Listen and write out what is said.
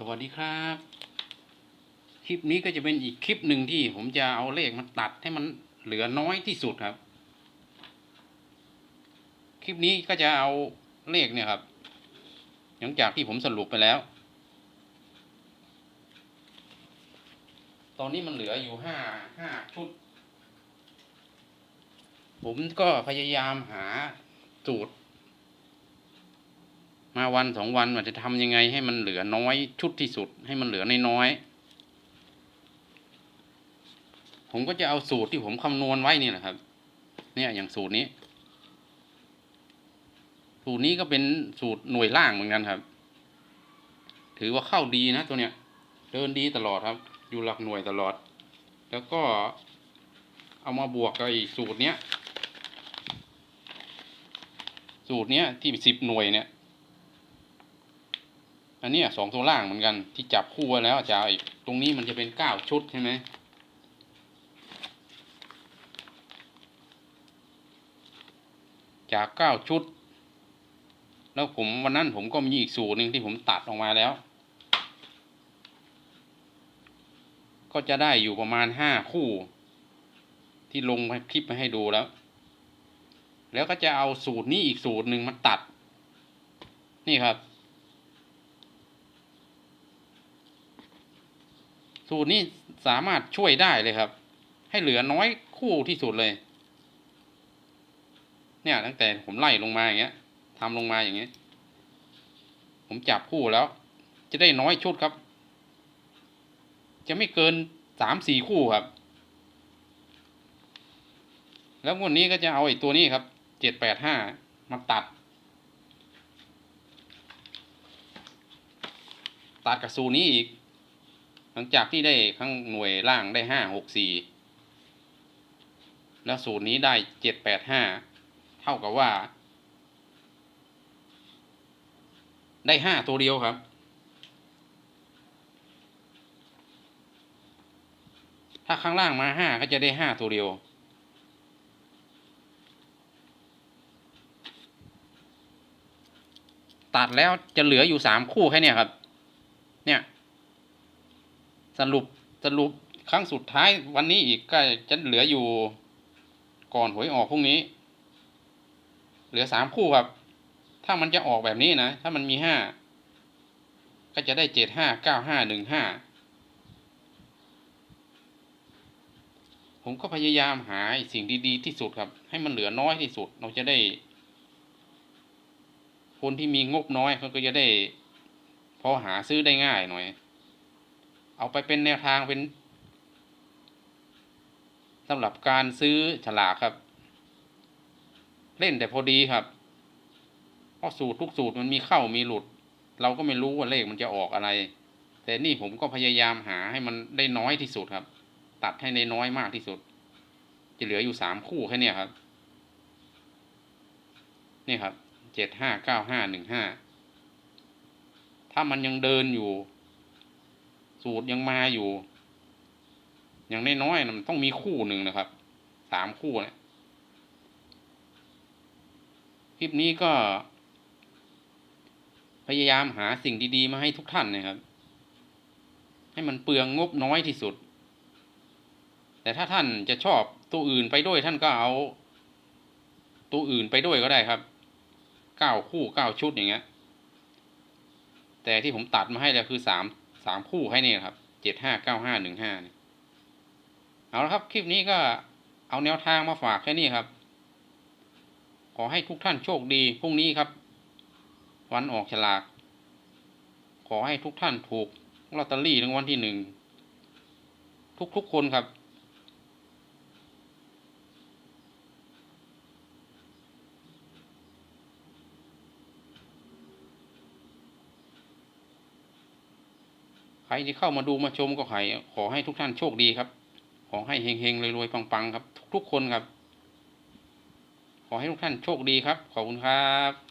สวัสดีครับ คลิปนี้ก็จะเป็นอีกคลิปหนึ่งที่ผมจะเอาเลขมาตัดให้มันเหลือน้อยที่สุดครับ คลิปนี้ก็จะเอาเลขเนี่ยครับ หลังจากที่ผมสรุปไปแล้ว ตอนนี้มันเหลืออยู่ห้าห้าชุด ผมก็พยายามหาสูตร วันสองวันว่าจะทำยังไงให้มันเหลือน้อยชุดที่สุด ให้มันเหลือน้อยๆผมก็จะเอาสูตรที่ผมคำนวณไว้นี่แหละครับ เนี่ยอย่างสูตรนี้ สูตรนี้ก็เป็นสูตรหน่วยล่างเหมือนกันครับ ถือว่าเข้าดีนะตัวเนี้ย เดินดีตลอดครับ อยู่หลักหน่วยตลอด แล้วก็เอามาบวกกับอีกสูตรเนี้ยสูตรเนี้ยที่สิบหน่วยเนี่ย อันนี้สองตัวล่างเหมือนกันที่จับคู่ไว้แล้วจะเอาอีกตรงนี้มันจะเป็นเก้าชุดใช่ไหมจากเก้าชุด แล้วผมวันนั้นผมก็มีอีกสูตรหนึ่งที่ผมตัดออกมาแล้ว ก็จะได้อยู่ประมาณห้าคู่ ที่ลงคลิปมาให้ดูแล้ว แล้วก็จะเอาสูตรนี้อีกสูตรหนึ่งมาตัด นี่ครับ สูตรนี้สามารถช่วยได้เลยครับ ให้เหลือน้อยคู่ที่สุดเลย เนี่ยตั้งแต่ผมไล่ลงมาอย่างเงี้ยทำลงมาอย่างเงี้ย ผมจับคู่แล้ว จะได้น้อยชุดครับ จะไม่เกินสามสี่คู่ครับ แล้วงวันนี้ก็จะเอาไอ้ตัวนี้ครับเจ็ดแปดห้ามาตัด ตัดกับสูนี้อีก ลังจากที่ได้ข้างหน่วยล่างได้ห้าหกสี่แล้วสูตรนี้ได้เจ็ดแปดห้าเท่ากับว่า ได้ห้าตัวเดียวครับ ถ้าข้างล่างมาห้าก็จะได้ห้าตัวเดียวตัดแล้วจะเหลืออยู่สามคู่แค่เนี้ยครับ เนี่ย สรุปสรุปครั้งสุดท้ายวันนี้อีกก็จะเหลืออยู่ก่อนหวยออกพรุ่งนี้ เหลือสามคู่ครับ ถ้ามันจะออกแบบนี้นะ ถ้ามันมีห้าก็จะได้เจ็ดห้าเก้าห้าหนึ่งห้าผมก็พยายามหาสิ่งดีๆที่สุดครับ ให้มันเหลือน้อยที่สุด เราจะได้ คนที่มีงบน้อยเขาก็จะได้ พอหาซื้อได้ง่ายหน่อย เอาไปเป็นแนวทางเป็นสำหรับการซื้อฉลากครับ เล่นแต่พอดีครับเพราะสูตรทุกสูตรมันมีเข้ามีหลุด เราก็ไม่รู้ว่าเลขมันจะออกอะไร แต่นี่ผมก็พยายามหาให้มันได้น้อยที่สุดครับ ตัดให้ในน้อยมากที่สุด จะเหลืออยู่สามคู่แค่นี้ครับ นี่ครับเจ็ดห้าเก้าห้าหนึ่งห้าถ้ามันยังเดินอยู่ สูตรยังมาอยู่ อย่างน้อยๆมันต้องมีคู่หนึ่งนะครับ สามคู่เนะคลิปนี้ก็ พยายามหาสิ่งดีๆ มาให้ทุกท่านนะครับ ให้มันเปลืองงบน้อยที่สุด แต่ถ้าท่านจะชอบตัวอื่นไปด้วยท่านก็เอา ตัวอื่นไปด้วยก็ได้ครับเก้าคู่เก้าชุดอย่างเงี้ย แต่ที่ผมตัดมาให้แล้วคือสาม สามคู่ให้นี่ครับเจ็ดห้าเก้าห้าหนึ่งห้าเนี่ยเอาละครับ คลิปนี้ก็เอาแนวทางมาฝากแค่นี้ครับ ขอให้ทุกท่านโชคดีพรุ่งนี้ครับ วันออกฉลาก ขอให้ทุกท่านถูกลอตเตอรี่รางวัลที่หนึ่งทุกๆคนครับ ใครที่เข้ามาดูมาชมก็ขอขอให้ทุกท่านโชคดีครับ ขอให้เฮงๆรวยๆปังๆครับ ทุกๆคนครับ ขอให้ทุกท่านโชคดีครับ ขอบคุณครับ